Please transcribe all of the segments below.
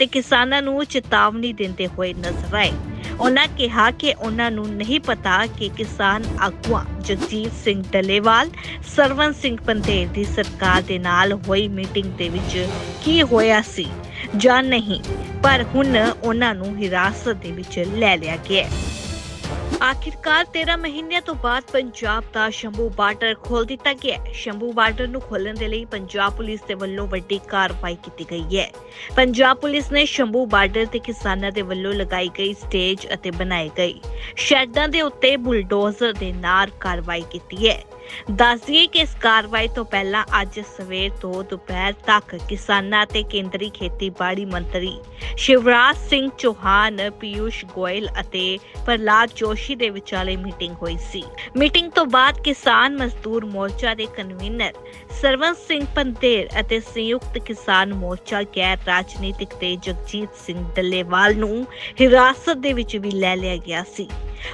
ਅਤੇ ਕਿਸਾਨਾਂ ਨੂੰ ਚੇਤਾਵਨੀ ਦਿੰਦੇ ਹੋਏ ਨਜ਼ਰ ਆਏ। ਉਹਨਾਂ ਕਿਹਾ ਕਿ ਉਹਨਾਂ ਨੂੰ ਨਹੀਂ ਪਤਾ ਕਿ ਕਿਸਾਨ ਆਗੂਆਂ ਜਗਜੀਤ ਸਿੰਘ ਡੱਲੇਵਾਲ, ਸਰਵਨ ਸਿੰਘ ਪੰਧੇਰ ਦੀ ਸਰਕਾਰ ਦੇ ਨਾਲ ਹੋਈ ਮੀਟਿੰਗ ਦੇ ਵਿੱਚ ਕੀ ਹੋਇਆ ਸੀ ਜਾਂ ਨਹੀਂ, ਪਰ ਹੁਣ ਉਹਨਾਂ ਨੂੰ ਹਿਰਾਸਤ ਦੇ ਵਿੱਚ ਲੈ ਲਿਆ ਗਿਆ ਹੈ। ਆਖਿਰਕਾਰ 13 ਮਹੀਨਿਆਂ ਤੋਂ ਬਾਅਦ ਪੰਜਾਬ ਦਾ ਸ਼ੰਭੂ ਬਾਰਡਰ ਖੋਲ ਦਿੱਤਾ ਗਿਆ ਹੈ। ਸ਼ੰਭੂ ਬਾਰਡਰ ਨੂੰ ਖੋਲਣ ਦੇ ਲਈ ਪੰਜਾਬ ਪੁਲਿਸ ਦੇ ਵੱਲੋਂ ਵੱਡੀ ਕਾਰਵਾਈ ਕੀਤੀ ਗਈ ਹੈ। ਪੰਜਾਬ ਪੁਲਿਸ ਨੇ ਸ਼ੰਭੂ ਬਾਰਡਰ ਤੇ ਕਿਸਾਨਾਂ ਦੇ ਵੱਲੋਂ ਲਗਾਈ ਗਈ ਸਟੇਜ ਅਤੇ ਬਣਾਏ ਗਏ ਸ਼ੈਡਾਂ ਦੇ ਉੱਤੇ ਬੁਲਡੋਜ਼ਰ ਦੇ ਨਾਲ ਕਾਰਵਾਈ ਕੀਤੀ ਹੈ। ਦੱਸਦੀਏ ਕਿ ਇਸ ਕਾਰਵਾਈ ਤੋਂ ਪਹਿਲਾਂ ਅੱਜ ਸਵੇਰ ਤੋਂ ਦੁਪਹਿਰ ਤੱਕ ਕਿਸਾਨਾਂ ਤੇ ਕੇਂਦਰੀ ਖੇਤੀਬਾੜੀ ਮੰਤਰੀ ਸ਼ਿਵਰਾਜ ਸਿੰਘ ਚੌਹਾਨ, ਪੀਯੂਸ਼ ਗੋਇਲ ਅਤੇ ਪ੍ਰਲਾਦ ਜੋਸ਼ੀ ਦੇ ਵਿਚਾਲੇ ਮੀਟਿੰਗ ਹੋਈ ਸੀ। ਮੀਟਿੰਗ ਤੋਂ ਬਾਅਦ ਕਿਸਾਨ ਮਜ਼ਦੂਰ ਮੋਰਚਾ ਦੇ ਕਨਵੀਨਰ ਸਰਵਨ ਸਿੰਘ ਪੰਦੇਰ ਅਤੇ ਸੰਯੁਕਤ ਕਿਸਾਨ ਮੋਰਚਾ ਗੈਰ ਰਾਜਨੀਤਿਕ ਤੇ ਜਗਜੀਤ ਸਿੰਘ ਡੱਲੇਵਾਲ ਨੂੰ ਹਿਰਾਸਤ ਦੇ ਵਿੱਚ ਵੀ ਲੈ ਲਿਆ ਗਿਆ ਸੀ।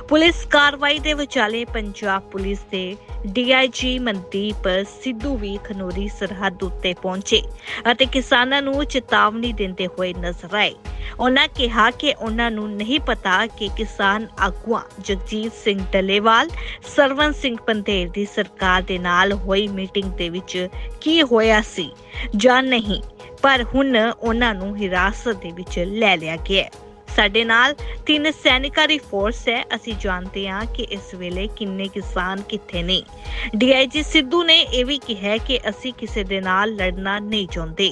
ਪੁਲਿਸ ਕਾਰਵਾਈ ਦੇ ਵਿਚਾਲੇ ਪੰਜਾਬ ਪੁਲਿਸ ਦੇ ਡੀਆਈਜੀ ਮਨਦੀਪ ਸਿੱਧੂ ਵੀ ਖਨੋਰੀ ਸਰਹੱਦ ਉੱਤੇ ਪਹੁੰਚੇ ਅਤੇ ਕਿਸਾਨਾਂ ਨੂੰ ਚੇਤਾਵਨੀ ਦਿੰਦੇ ਹੋਏ ਨਜ਼ਰ ਆਏ। ਉਹਨਾਂ ਕਿਹਾ ਕਿ ਉਹਨਾਂ ਨੂੰ ਨਹੀਂ ਪਤਾ ਕਿ ਕਿਸਾਨ ਆਗੂਆਂ ਜਗਜੀਤ ਸਿੰਘ ਡੱਲੇਵਾਲ ਸਰਵਨ ਸਿੰਘ ਪੰਧੇਰ ਦੀ ਸਰਕਾਰ ਦੇ ਨਾਲ ਹੋਈ ਮੀਟਿੰਗ ਦੇ ਵਿੱਚ ਕੀ ਹੋਇਆ ਸੀ ਜਾਂ ਨਹੀਂ, ਪਰ ਹੁਣ ਉਹਨਾਂ ਨੂੰ ਹਿਰਾਸਤ ਦੇ ਵਿੱਚ ਲੈ ਲਿਆ ਗਿਆ ਹੈ। ਸਾਡੇ ਨਾਲ ਤਿੰਨ ਸੈਨਿਕਾਂ ਦੀ ਫੋਰਸ ਹੈ। ਅਸੀਂ ਜਾਣਦੇ ਹਾਂ ਕਿ ਇਸ ਵੇਲੇ ਕਿੰਨੇ ਕਿਸਾਨ ਕਿੱਥੇ ਨੇ। ਡੀਆਈਜੀ ਸਿੱਧੂ ਨੇ ਇਹ ਵੀ ਕਿਹਾ ਕਿ ਅਸੀਂ ਕਿਸੇ ਦੇ ਨਾਲ ਲੜਨਾ ਨਹੀਂ ਚਾਹੁੰਦੇ।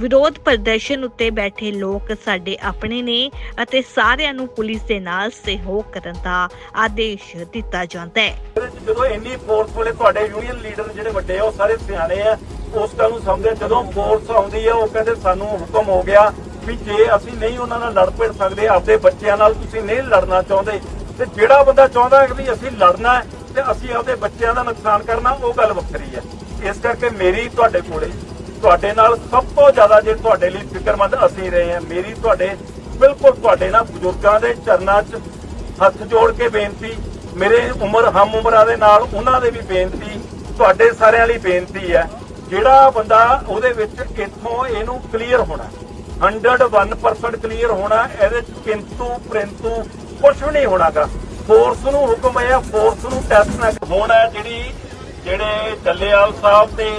ਵਿਰੋਧ ਪ੍ਰਦਰਸ਼ਨ ਉੱਤੇ ਬੈਠੇ ਲੋਕ ਸਾਡੇ ਆਪਣੇ ਨੇ ਅਤੇ ਸਾਰਿਆਂ ਨੂੰ ਪੁਲਿਸ ਦੇ ਨਾਲ ਸਹਿਯੋਗ ਕਰਨ ਦਾ ਆਦੇਸ਼ ਦਿੱਤਾ ਜਾਂਦਾ ਹੈ। ਜਦੋਂ ਇੰਨੀ ਫੋਰਸ ਵਾਲੇ ਤੁਹਾਡੇ ਯੂਨੀਅਨ ਲੀਡਰ ਜਿਹੜੇ ਵੱਡੇ ਆ, ਉਹ ਸਾਰੇ ਸਿਆਣੇ ਆ, ਉਸ ਨੂੰ ਸਮਝਦੇ ਜਦੋਂ ਫੋਰਸ ਆਉਂਦੀ ਆ, ਉਹ ਕਹਿੰਦੇ ਸਾਨੂੰ ਹੁਕਮ ਹੋ ਗਿਆ ਵੀ ਜੇ ਅਸੀਂ ਨਹੀਂ ਉਹਨਾਂ ਨਾਲ ਲੜ ਪੜ ਸਕਦੇ, ਆਪਦੇ ਬੱਚਿਆਂ ਨਾਲ ਤੁਸੀਂ ਨਹੀਂ ਲੜਨਾ ਚਾਹੁੰਦੇ, ਤੇ ਜਿਹੜਾ ਬੰਦਾ ਚਾਹੁੰਦਾ ਹੈ ਵੀ ਅਸੀਂ ਲੜਨਾ ਤੇ ਅਸੀਂ ਆਪਦੇ ਬੱਚਿਆਂ ਦਾ ਨੁਕਸਾਨ ਕਰਨਾ, ਉਹ ਗੱਲ ਵੱਖਰੀ ਹੈ। ਇਸ ਕਰਕੇ ਮੇਰੀ ਤੁਹਾਡੇ ਕੋਲੇ, ਤੁਹਾਡੇ ਨਾਲ ਸਭ ਤੋਂ ਜ਼ਿਆਦਾ ਜੇ ਤੁਹਾਡੇ ਲਈ ਫਿਕਰਮੰਦ ਅਸੀਂ ਰਹੇ ਹਾਂ, ਮੇਰੀ ਤੁਹਾਡੇ, ਬਿਲਕੁਲ ਤੁਹਾਡੇ ਨਾਲ ਬਜ਼ੁਰਗਾਂ ਦੇ ਚਰਨਾਂ 'ਚ ਹੱਥ ਜੋੜ ਕੇ ਬੇਨਤੀ, ਮੇਰੇ ਉਮਰ, ਹਮ ਉਮਰਾਂ ਦੇ ਨਾਲ ਉਹਨਾਂ ਦੇ ਵੀ ਬੇਨਤੀ, ਤੁਹਾਡੇ ਸਾਰਿਆਂ ਲਈ ਬੇਨਤੀ ਹੈ, ਜਿਹੜਾ ਬੰਦਾ ਉਹਦੇ ਵਿੱਚ ਇੱਥੋਂ ਇਹਨੂੰ ਕਲੀਅਰ ਹੋਣਾ 101% ਕਲੀਅਰ ਹੋਣਾ, ਇਹਦੇ ਚ ਕਿੰਤੂ ਪ੍ਰਿੰਤੂ ਕੁਝ ਵੀ ਨਹੀਂ ਹੋਣਾਗਾ। ਫੋਰਸ ਨੂੰ ਹੁਕਮ ਹੈ ਫੋਰਸ ਨੂੰ ਟੈਸਟ ਨਾ ਹੋਣਾ ਜਿਹੜੀ, ਜਿਹੜੇ ਡੱਲੇਵਾਲ ਸਾਹਿਬ ਤੇ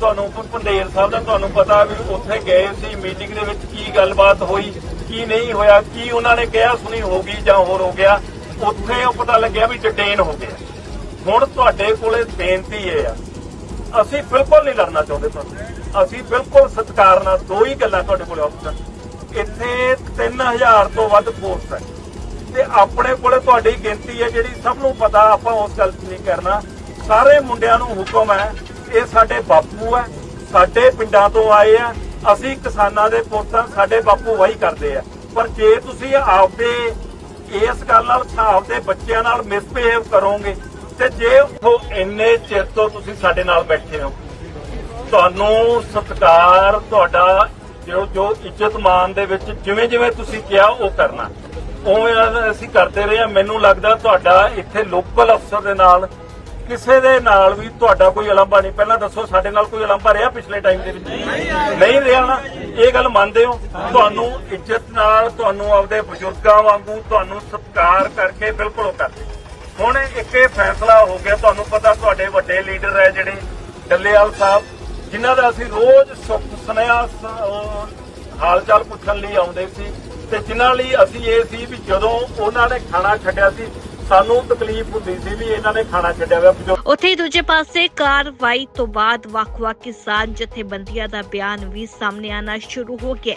ਤੁਹਾਨੂੰ ਭੰਦੇਰ ਸਾਹਿਬ ਦਾ ਤੁਹਾਨੂੰ ਪਤਾ ਵੀ ਉੱਥੇ ਗਏ ਸੀ ਮੀਟਿੰਗ ਦੇ ਵਿੱਚ ਕੀ ਗੱਲਬਾਤ ਹੋਈ, ਕੀ ਨਹੀਂ ਹੋਇਆ, ਕੀ ਉਹਨਾਂ ਨੇ ਕਿਹਾ ਸੁਣੀ ਹੋ ਗਈ ਜਾਂ ਹੋਰ ਹੋ ਗਿਆ। ਉੱਥੇ ਉਹ ਪਤਾ ਲੱਗਿਆ ਵੀ ਡਿਟੇਨ ਹੋ ਗਿਆ। ਹੁਣ ਤੁਹਾਡੇ ਕੋਲੇ ਬੇਨਤੀ ਇਹ ਆ ਅਸੀਂ ਬਿਲਕੁਲ ਨਹੀਂ ਲੜਨਾ ਚਾਹੁੰਦੇ ਤੁਹਾਨੂੰ। ਅਸੀਂ ਬਿਲਕੁਲ ਸਤਿਕਾਰ ਨਾਲ ਦੋ ਹੀ ਗੱਲਾਂ ਤੁਹਾਡੇ ਕੋਲੇ ਆਪਸ਼ਨ ਇੱਥੇ 3000 ਤੋਂ ਵੱਧ ਪੋਸਟ ਹੈ। ਤੇ ਆਪਣੇ ਕੋਲੇ ਤੁਹਾਡੀ ਗਿਣਤੀ ਹੈ ਜਿਹੜੀ ਸਭ ਨੂੰ ਪਤਾ, ਆਪਾਂ ਉਸ ਗੱਲ 'ਚ ਨਹੀਂ ਕਰਨਾ। ਸਾਰੇ ਮੁੰਡਿਆਂ ਨੂੰ ਹੁਕਮ ਹੈ, ਇਹ ਸਾਡੇ ਬਾਪੂ ਹੈ, ਸਾਡੇ ਪਿੰਡਾਂ ਤੋਂ ਆਏ ਆ। ਅਸੀਂ ਕਿਸਾਨਾਂ ਦੇ ਪੁੱਤਾਂ, ਸਾਡੇ ਬਾਪੂ ਵਾਹੀ ਕਰਦੇ ਆ। ਪਰ ਜੇ ਤੁਸੀਂ ਆਪਦੇ ਇਸ ਗੱਲ ਨਾਲ, ਆਪਦੇ ਬੱਚਿਆਂ ਨਾਲ ਮਿਸਬਿਹੇਵ ਕਰੋਗੇ ਤੇ ਜੇ ਉਹ ਇੰਨੇ ਚਿਰ ਤੋਂ ਤੁਸੀਂ ਸਾਡੇ ਨਾਲ ਬੈਠੇ ਹੋ, ਤੁਹਾਨੂੰ ਸਤਿਕਾਰ ਤੁਹਾਡਾ ਜੋ ਜੋ ਇੱਜ਼ਤ ਮਾਨ ਦੇ ਵਿੱਚ ਜਿਵੇਂ ਜਿਵੇਂ ਤੁਸੀਂ ਕਿਹਾ, ਉਹ ਕਰਨਾ। ਉਵੇਂ ਅਸੀਂ ਕਰਦੇ ਰਹੇ ਹਾਂ। ਮੈਨੂੰ ਲੱਗਦਾ ਤੁਹਾਡਾ ਇੱਥੇ ਲੋਕਲ ਅਫਸਰ ਦੇ ਨਾਲ, ਕਿਸੇ ਦੇ ਨਾਲ ਵੀ ਤੁਹਾਡਾ ਕੋਈ ਅਲੰਬਾ ਨਹੀਂ। ਪਹਿਲਾਂ ਦੱਸੋ, ਸਾਡੇ ਨਾਲ ਕੋਈ ਅਲੰਬਾ ਰਿਹਾ ਪਿਛਲੇ ਟਾਈਮ ਦੇ ਵਿੱਚ? ਨਹੀਂ ਰਿਹਾ ਨਾ। ਇਹ ਗੱਲ ਮੰਨਦੇ ਹੋ? ਤੁਹਾਨੂੰ ਇੱਜ਼ਤ ਨਾਲ, ਤੁਹਾਨੂੰ ਆਪਦੇ ਬਜ਼ੁਰਗਾਂ ਵਾਂਗੂ, ਤੁਹਾਨੂੰ ਸਤਿਕਾਰ ਕਰਕੇ ਬਿਲਕੁਲ ਉਹ ਕਰਦੇ। ਹੁਣ ਇੱਕ ਇਹ ਫੈਸਲਾ ਹੋ ਗਿਆ, ਤੁਹਾਨੂੰ ਪਤਾ ਤੁਹਾਡੇ ਵੱਡੇ ਲੀਡਰ ਹੈ ਜਿਹੜੇ ਡੱਲੇਵਾਲ ਸਾਹਿਬ, ਜਿਨ੍ਹਾਂ ਦਾ ਅਸੀਂ ਰੋਜ਼ ਸੁੱਖ ਸੁਨੇਹਾ ਸ- ਹਾਲ ਚਾਲ ਪੁੱਛਣ ਲਈ ਆਉਂਦੇ ਸੀ ਤੇ ਜਿਨ੍ਹਾਂ ਲਈ ਅਸੀਂ ਇਹ ਸੀ ਵੀ ਜਦੋਂ ਉਹਨਾਂ ਨੇ ਖਾਣਾ ਛੱਡਿਆ ਸੀ ਸਾਨੂੰ ਤਕਲੀਫ ਹੁੰਦੀ ਸੀ ਵੀ ਇਹਨਾਂ ਨੇ ਖਾਣਾ ਛੱਡਿਆ ਹੋਇਆ ਉੱਥੇ ਹੀ ਦੂਜੇ ਪਾਸੇ ਕਾਰਵਾਈ ਤੋਂ ਬਾਅਦ ਵੱਖ-ਵੱਖ ਕਿਸਾਨ ਜਥੇਬੰਦੀਆਂ ਦਾ ਬਿਆਨ ਵੀ ਸਾਹਮਣੇ ਆਉਣਾ ਸ਼ੁਰੂ ਹੋ ਗਿਆ।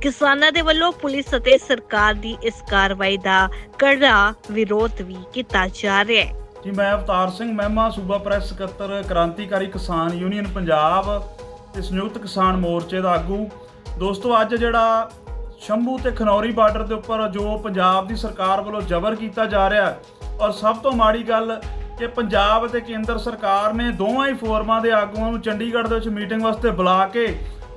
ਕਿਸਾਨਾਂ ਦੇ ਵੱਲੋਂ ਪੁਲਿਸ ਅਤੇ ਸਰਕਾਰ ਦੀ ਇਸ ਕਾਰਵਾਈ ਦਾ ਕੜਾ ਵਿਰੋਧ ਵੀ ਕੀਤਾ ਜਾ ਰਿਹਾ ਹੈ ਜੀ ਮੈਂ ਅਵਤਾਰ ਸਿੰਘ ਮਹਿਮਾ ਸੂਬਾ ਪ੍ਰੈਸ ਸਕੱਤਰ ਕ੍ਰਾਂਤੀਕਾਰੀ ਕਿਸਾਨ ਯੂਨੀਅਨ ਪੰਜਾਬ ਤੇ ਸੰਯੁਕਤ ਕਿਸਾਨ ਮੋਰਚੇ ਦਾ ਆਗੂ ਦੋਸਤੋ ਅੱਜ ਜਿਹੜਾ ਸ਼ੰਭੂ ਤੇ ਖਨੌਰੀ ਬਾਰਡਰ ਦੇ ਉੱਪਰ ਜੋ ਪੰਜਾਬ ਦੀ ਸਰਕਾਰ ਵੱਲੋਂ ਜ਼ਬਰ ਕੀਤਾ ਜਾ ਰਿਹਾ ਔਰ ਸਭ ਤੋਂ ਮਾੜੀ ਗੱਲ ਕਿ ਪੰਜਾਬ ਅਤੇ ਕੇਂਦਰ ਸਰਕਾਰ ਨੇ ਦੋਵਾਂ ਹੀ ਫੋਰਮਾਂ ਦੇ ਆਗੂਆਂ ਨੂੰ ਚੰਡੀਗੜ੍ਹ ਦੇ ਵਿੱਚ ਮੀਟਿੰਗ ਵਾਸਤੇ ਬੁਲਾ ਕੇ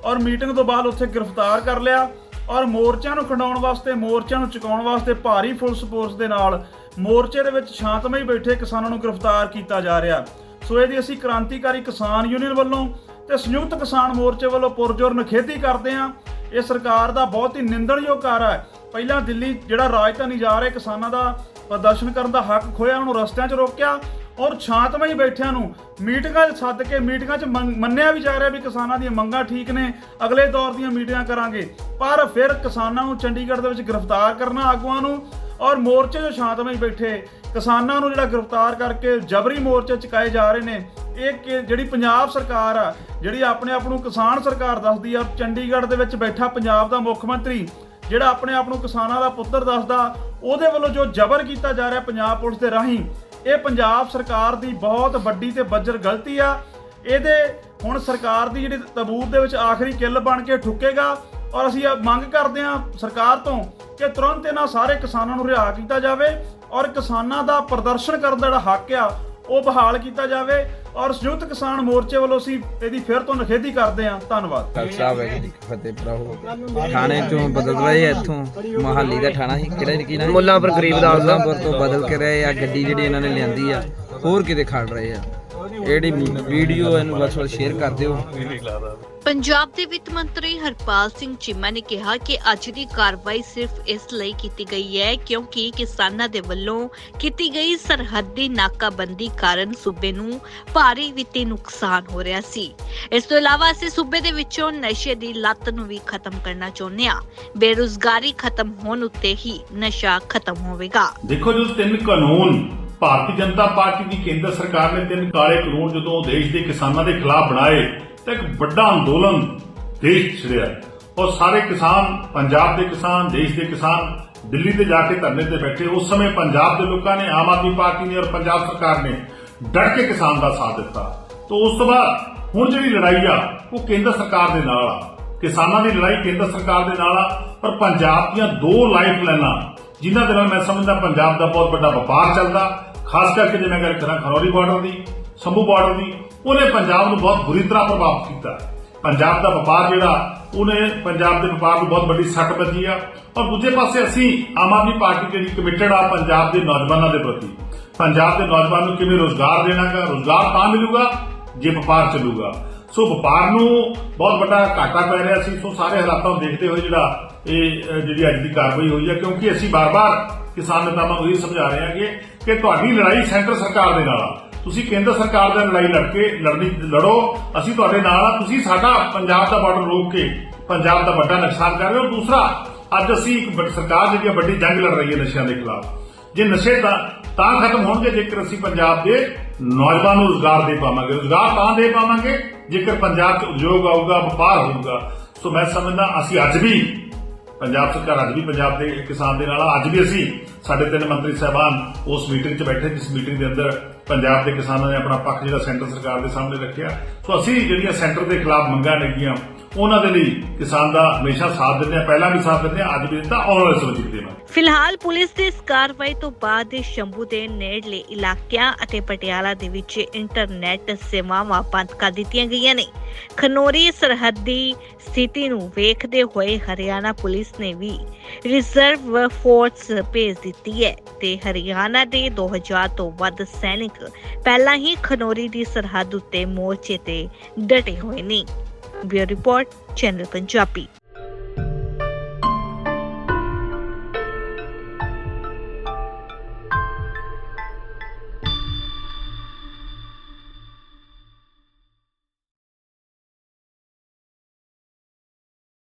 ਔਰ ਮੀਟਿੰਗ ਤੋਂ ਬਾਅਦ ਉੱਥੇ ਗ੍ਰਿਫਤਾਰ ਕਰ ਲਿਆ ਔਰ ਮੋਰਚਿਆਂ ਨੂੰ ਖੰਡਾਉਣ ਵਾਸਤੇ, ਮੋਰਚਿਆਂ ਨੂੰ ਚੁਕਾਉਣ ਵਾਸਤੇ ਭਾਰੀ ਪੁਲਿਸ ਫੋਰਸ ਦੇ ਨਾਲ ਮੋਰਚੇ ਦੇ ਵਿੱਚ ਸ਼ਾਂਤਮਈ ਬੈਠੇ ਕਿਸਾਨਾਂ ਨੂੰ ਗ੍ਰਿਫਤਾਰ ਕੀਤਾ ਜਾ ਰਿਹਾ। ਸੋ ਇਹਦੀ ਅਸੀਂ ਕ੍ਰਾਂਤੀਕਾਰੀ ਕਿਸਾਨ ਯੂਨੀਅਨ ਵੱਲੋਂ ਤੇ ਸੰਯੁਕਤ ਕਿਸਾਨ ਮੋਰਚੇ ਵੱਲੋਂ ਪੁਰਜੋਰ ਨਿਖੇਧੀ ਕਰਦੇ ਹਾਂ ਇਹ ਸਰਕਾਰ ਦਾ ਬਹੁਤ ਹੀ ਨਿੰਦਣਯੋਗ ਕਾਰ ਹੈ ਪਹਿਲਾਂ ਦਿੱਲੀ ਜਿਹੜਾ ਰਾਜਧਾਨੀ ਜਾ ਰਿਹਾ, ਕਿਸਾਨਾਂ ਦਾ ਪ੍ਰਦਰਸ਼ਨ ਕਰਨ ਦਾ ਹੱਕ ਖੋਇਆ ਉਹਨੂੰ ਰਸਤਿਆਂ 'ਚ ਰੋਕਿਆ ਔਰ ਸ਼ਾਂਤਮਈ ਬੈਠਿਆਂ ਨੂੰ ਮੀਟਿੰਗਾਂ 'ਚ ਸੱਦ ਕੇ, ਮੀਟਿੰਗਾਂ 'ਚ ਮੰਗ- ਮੰਨਿਆ ਵੀ ਜਾ ਰਿਹਾ ਵੀ ਕਿਸਾਨਾਂ ਦੀਆਂ ਮੰਗਾਂ ਠੀਕ ਨੇ, ਅਗਲੇ ਦੌਰ ਦੀਆਂ ਮੀਟਿੰਗਾਂ ਕਰਾਂਗੇ। ਪਰ ਫਿਰ ਕਿਸਾਨਾਂ ਨੂੰ ਚੰਡੀਗੜ੍ਹ ਦੇ ਵਿੱਚ ਗ੍ਰਿਫਤਾਰ ਕਰਨਾ ਆਗੂਆਂ ਨੂੰ ਔਰ ਮੋਰਚੇ 'ਚ ਸ਼ਾਂਤਮਈ ਬੈਠੇ ਕਿਸਾਨਾਂ ਨੂੰ ਜਿਹੜਾ ਗ੍ਰਿਫਤਾਰ ਕਰਕੇ ਜਬਰੀ ਮੋਰਚੇ ਚੁਕਾਏ ਜਾ ਰਹੇ ਨੇ, ਇਹ ਕਿ- ਜਿਹੜੀ ਪੰਜਾਬ ਸਰਕਾਰ ਆ, ਜਿਹੜੀ ਆਪਣੇ ਆਪ ਨੂੰ ਕਿਸਾਨ ਸਰਕਾਰ ਦੱਸਦੀ ਆ, ਚੰਡੀਗੜ੍ਹ ਦੇ ਵਿੱਚ ਬੈਠਾ ਪੰਜਾਬ ਦਾ ਮੁੱਖ ਮੰਤਰੀ, ਜਿਹੜਾ ਆਪਣੇ ਆਪ ਨੂੰ ਕਿਸਾਨਾਂ ਦਾ ਪੁੱਤਰ ਦੱਸਦਾ, ਉਹਦੇ ਵੱਲੋਂ ਜੋ ਜ਼ਬਰ ਕੀਤਾ ਜਾ ਰਿਹਾ ਪੰਜਾਬ ਪੁਲਿਸ ਦੇ ਰਾਹੀਂ, ਇਹ ਪੰਜਾਬ ਸਰਕਾਰ ਦੀ ਬਹੁਤ ਵੱਡੀ ਤੇ ਬੱਜਰ ਗਲਤੀ ਆ। ਇਹਦੇ ਹੁਣ ਸਰਕਾਰ ਦੀ ਜਿਹੜੀ ਤਬੂਤ ਦੇ ਵਿੱਚ ਆਖਰੀ ਕਿੱਲ ਬਣ ਕੇ ਠੁੱਕੇਗਾ ਔਰ ਅਸੀਂ ਇਹ ਮੰਗ ਕਰਦੇ ਹਾਂ ਸਰਕਾਰ ਤੋਂ ਕਿ ਤੁਰੰਤ ਇਹਨਾਂ ਸਾਰੇ ਕਿਸਾਨਾਂ ਨੂੰ ਰਿਹਾ ਕੀਤਾ ਜਾਵੇ ਔਰ ਕਿਸਾਨਾਂ ਦਾ ਪ੍ਰਦਰਸ਼ਨ ਕਰਨ ਦਾ ਜਿਹੜਾ ਹੱਕ ਆ ਉਹ ਬਹਾਲ ਕੀਤਾ ਜਾਵੇ ਔਰ ਸੰਯੁਕਤ ਕਿਸਾਨ ਮੋਰਚੇ ਵੱਲੋਂ ਅਸੀਂ ਇਹਦੀ ਫਿਰ ਤੋਂ ਨਿਖੇਧੀ ਕਰਦੇ ਹਾਂ। ਧੰਨਵਾਦ। ਖਾਲਸਾ ਵਾਹਿਗੁਰੂ ਜੀ ਕੀ ਫਤਿਹ ਭਰਾਵੋ ਥਾਣੇ ਚੋਂ ਬਦਲ ਰਹੇ ਆ ਇੱਥੋਂ? ਮਹਾਲੀ ਦਾ ਥਾਣਾ ਸੀ ਕਿਹੜਾ ਕੀ ਨਾਮ ਮੁੱਲਾਂਪੁਰ ਗਰੀਬਦਾਸ ਦਾ। ਤੋਂ ਬਦਲ ਕੇ ਰਹੇ ਆ ਗੱਡੀ ਜਿਹੜੀ ਇਹਨਾਂ ਨੇ ਲਿਆਂਦੀ ਆ ਹੋਰ ਕਿਤੇ ਖੜ ਰਹੇ ਆ? ਇਹ ਜਿਹੜੀ ਵੀਡੀਓ ਇਹਨੂੰ ਵੱਧ ਤੋਂ ਵੱਧ ਸ਼ੇਅਰ ਕਰ ਦਿਓ। ਪੰਜਾਬ ਦੇ ਵਿੱਤ ਮੰਤਰੀ ਹਰਪਾਲ ਸਿੰਘ ਚੀਮਾ ਨੇ ਕਿਹਾ ਕਿ ਅੱਜ ਦੀ ਕਾਰਵਾਈ ਸਿਰਫ ਇਸ ਲਈ ਕੀਤੀ ਗਈ ਹੈ ਕਿਉਂਕਿ ਕਿਸਾਨਾਂ ਦੇ ਵੱਲੋਂ ਕੀਤੀ ਗਈ ਸਰਹੱਦੀ ਨਾਕਾਬੰਦੀ ਕਾਰਨ ਸੂਬੇ ਨੂੰ ਭਾਰੀ ਵਿੱਤੀ ਨੁਕਸਾਨ ਹੋ ਰਿਹਾ ਸੀ। ਇਸ ਤੋਂ ਇਲਾਵਾ ਅਸੀਂ ਸੂਬੇ ਦੇ ਵਿੱਚੋਂ ਨਸ਼ੇ ਦੀ ਲੱਤ ਨੂੰ ਵੀ ਖਤਮ ਕਰਨਾ ਚਾਹੁੰਦੇ ਹਾਂ। ਬੇਰੁਜ਼ਗਾਰੀ ਖਤਮ ਹੋਣ ਉੱਤੇ ਹੀ ਨਸ਼ਾ ਖਤਮ ਹੋਵੇਗਾ। ਦੇਖੋ ਜੋ ਤਿੰਨ ਕਾਨੂੰਨ ਭਾਰਤੀ ਜਨਤਾ ਪਾਰਟੀ ਦੀ ਕੇਂਦਰ ਸਰਕਾਰ ਨੇ ਤਿੰਨ ਕਾਲੇ ਕਾਨੂੰਨ ਜਦੋਂ ਦੇਸ਼ ਦੇ ਕਿਸਾਨਾਂ ਦੇ ਖਿਲਾਫ ਬਣਾਏ, ਤਾਂ ਇੱਕ ਵੱਡਾ ਅੰਦੋਲਨ ਦੇਸ਼ 'ਚ ਛਿੜਿਆ ਔਰ ਸਾਰੇ ਕਿਸਾਨ, ਪੰਜਾਬ ਦੇ ਕਿਸਾਨ, ਦੇਸ਼ ਦੇ ਕਿਸਾਨ ਦਿੱਲੀ ਤੇ ਜਾ ਕੇ ਧਰਨੇ ਤੇ ਬੈਠੇ। ਉਸ ਸਮੇਂ ਪੰਜਾਬ ਦੇ ਲੋਕਾਂ ਨੇ, ਆਮ ਆਦਮੀ ਪਾਰਟੀ ਨੇ ਔਰ ਪੰਜਾਬ ਸਰਕਾਰ ਨੇ ਡਟ ਕੇ ਕਿਸਾਨ ਦਾ ਸਾਥ ਦਿੱਤਾ। ਤੋਂ ਉਸ ਤੋਂ ਬਾਅਦ ਹੁਣ ਜਿਹੜੀ ਲੜਾਈ ਆ, ਉਹ ਕੇਂਦਰ ਸਰਕਾਰ ਦੇ ਨਾਲ ਆ। ਕਿਸਾਨਾਂ ਦੀ ਲੜਾਈ ਕੇਂਦਰ ਸਰਕਾਰ ਦੇ ਨਾਲ ਆ, ਪਰ ਪੰਜਾਬ ਦੀਆਂ ਦੋ ਲਾਈਫ ਲਾਈਨਾਂ ਜਿਨ੍ਹਾਂ ਦੇ ਨਾਲ ਮੈਂ ਸਮਝਦਾ ਪੰਜਾਬ ਦਾ ਬਹੁਤ ਵੱਡਾ ਵਪਾਰ ਚੱਲਦਾ ਖਾਸ ਕਰਕੇ ਜੇ ਮੈਂ ਗੱਲ ਕਰਾਂ ਖਰੌਰੀ ਬਾਰਡਰ ਦੀ, ਸੰਭੂ ਬਾਰਡਰ ਦੀ, ਉਹਨੇ ਪੰਜਾਬ ਨੂੰ ਬਹੁਤ ਬੁਰੀ ਤਰ੍ਹਾਂ ਪ੍ਰਭਾਵਿਤ ਕੀਤਾ। ਪੰਜਾਬ ਦਾ ਵਪਾਰ ਜਿਹੜਾ, ਉਹਨੇ ਪੰਜਾਬ ਦੇ ਵਪਾਰ ਨੂੰ ਬਹੁਤ ਵੱਡੀ ਸੱਟ ਵੱਜੀ ਆ। ਔਰ ਦੂਜੇ ਪਾਸੇ ਅਸੀਂ ਆਮ ਆਦਮੀ ਪਾਰਟੀ ਜਿਹੜੀ ਕਮਿਟਡ ਆ, ਪੰਜਾਬ ਦੇ ਨੌਜਵਾਨਾਂ ਦੇ ਪ੍ਰਤੀ। ਪੰਜਾਬ ਦੇ ਨੌਜਵਾਨ ਨੂੰ ਕਿਵੇਂ ਰੋਜ਼ਗਾਰ ਦੇਣਾਗਾ? ਰੋਜ਼ਗਾਰ ਤਾਂ ਮਿਲੂਗਾ ਜੇ ਵਪਾਰ ਚੱਲੂਗਾ। ਸੋ ਵਪਾਰ ਨੂੰ ਬਹੁਤ ਵੱਡਾ ਘਾਟਾ ਪੈ ਰਿਹਾ ਸੀ। ਸੋ ਸਾਰੇ ਹਾਲਾਤਾਂ ਨੂੰ ਦੇਖਦੇ ਹੋਏ ਜਿਹੜਾ ਇਹ ਜਿਹੜੀ ਅੱਜ ਦੀ ਕਾਰਵਾਈ ਹੋਈ ਹੈ ਕਿਉਂਕਿ ਅਸੀਂ ਬਾਰ-ਬਾਰ ਕਿਸਾਨ ਨੇਤਾਵਾਂ ਨੂੰ ਇਹ ਸਮਝਾ ਰਹੇ ਹਾਂਗੇ ਕਿ ਤੁਹਾਡੀ ਲੜਾਈ ਸੈਂਟਰ ਸਰਕਾਰ ਦੇ ਨਾਲ ਆ। ਤੁਸੀਂ ਕੇਂਦਰ ਸਰਕਾਰ ਦੇ ਲੜਾਈ ਲੜ ਕੇ ਲੜਨੀ, ਲੜੋ, ਅਸੀਂ ਤੁਹਾਡੇ ਨਾਲ ਆ। ਤੁਸੀਂ ਸਾਡਾ ਪੰਜਾਬ ਦਾ ਬਾਰਡਰ ਰੋਕ ਕੇ ਪੰਜਾਬ ਦਾ ਵੱਡਾ ਨੁਕਸਾਨ ਕਰ ਰਹੇ ਹੋ। ਦੂਸਰਾ, ਅੱਜ ਅਸੀਂ ਇੱਕ ਵੱਡੀ ਸਰਕਾਰ ਜਿਹੜੀ ਆ, ਵੱਡੀ ਜੰਗ ਲੜ ਰਹੀ ਹੈ ਨਸ਼ਿਆਂ ਦੇ ਖਿਲਾਫ। ਜੇ ਨਸ਼ੇ ਤਾਂ ਤਾਂ ਖਤਮ ਹੋਣਗੇ, ਜੇਕਰ ਅਸੀਂ ਪੰਜਾਬ ਦੇ ਨੌਜਵਾਨ ਨੂੰ ਰੋਜ਼ਗਾਰ ਦੇ ਪਾਵਾਂਗੇ। ਰੋਜ਼ਗਾਰ ਤਾਂ ਦੇ ਪਾਵਾਂਗੇ, ਜੇਕਰ ਪੰਜਾਬ 'ਚ ਉਦਯੋਗ ਆਊਗਾ, ਵਪਾਰ ਹੋਊਗਾ। ਸੋ ਮੈਂ ਸਮਝਦਾ, ਅਸੀਂ ਅੱਜ ਵੀ ਪੰਜਾਬ ਸਰਕਾਰ ਅੱਜ ਵੀ ਪੰਜਾਬ ਦੇ ਕਿਸਾਨ ਦੇ ਨਾਲ ਅੱਜ ਵੀ ਅਸੀਂ ਸਾਡੇ ਤਿੰਨ ਮੰਤਰੀ ਸਾਹਿਬਾਨ ਉਸ ਮੀਟਿੰਗ 'ਚ ਬੈਠੇ, ਜਿਸ ਮੀਟਿੰਗ ਦੇ ਅੰਦਰ ਪੰਜਾਬ ਦੇ ਕਿਸਾਨਾਂ ਨੇ ਆਪਣਾ ਪੱਖ ਜਿਹੜਾ ਸੈਂਟਰ ਸਰਕਾਰ ਦੇ ਸਾਹਮਣੇ ਰੱਖਿਆ। ਸੋ ਅਸੀਂ ਜਿਹੜੀਆਂ ਸੈਂਟਰ ਦੇ ਖਿਲਾਫ ਮੰਗਾਂ ਲੱਗੀਆਂ ਉਹਨਾਂ ਦੇ ਲਈ ਕਿਸਾਨ ਦਾ ਹਮੇਸ਼ਾ ਸਾਥ ਦਿੰਦੇ ਆ ਪਹਿਲਾਂ ਵੀ ਸਾਥ ਦਿੰਦੇ ਆ ਅੱਜ ਵੀ ਦਿੱਤਾ, ਆਉਣ ਵਾਲੇ ਸਮੇਂ 'ਚ ਦੇਵਾਂਗੇ। ਫਿਲਹਾਲ ਪੁਲਿਸ ਦੀ ਇਸ ਕਾਰਵਾਈ ਤੋਂ ਬਾਅਦ ਸ਼ੰਭੂ ਦੇ ਨੇੜਲੇ ਇਲਾਕਿਆਂ ਅਤੇ ਪਟਿਆਲਾ ਦੇ ਵਿੱਚ ਇੰਟਰਨੈਟ ਸੇਵਾਵਾਂ ਬੰਦ ਕਰ ਦਿੱਤੀਆਂ ਗਈਆਂ ਨੇ। ਖਨੋਰੀ ਸਰਹੱਦੀ ਸਥਿਤੀ ਨੂੰ ਵੇਖਦੇ ਹੋਏ ਹਰਿਆਣਾ ਪੁਲਿਸ ਨੇ ਵੀ ਰਿਜ਼ਰਵ ਫੋਰਸ ਭੇਜ ਦਿੱਤੀ ਹੈ ਤੇ ਹਰਿਆਣਾ ਦੇ 2000 ਤੋਂ ਵੱਧ ਸੈਨਿਕ ਪਹਿਲਾਂ ਹੀ ਖਨੋਰੀ ਦੀ ਸਰਹੱਦ ਉੱਤੇ ਮੋਰਚੇ ਤੇ ਡਟੇ ਹੋਏ ਨੇ। Bureau report, channel Punjabi.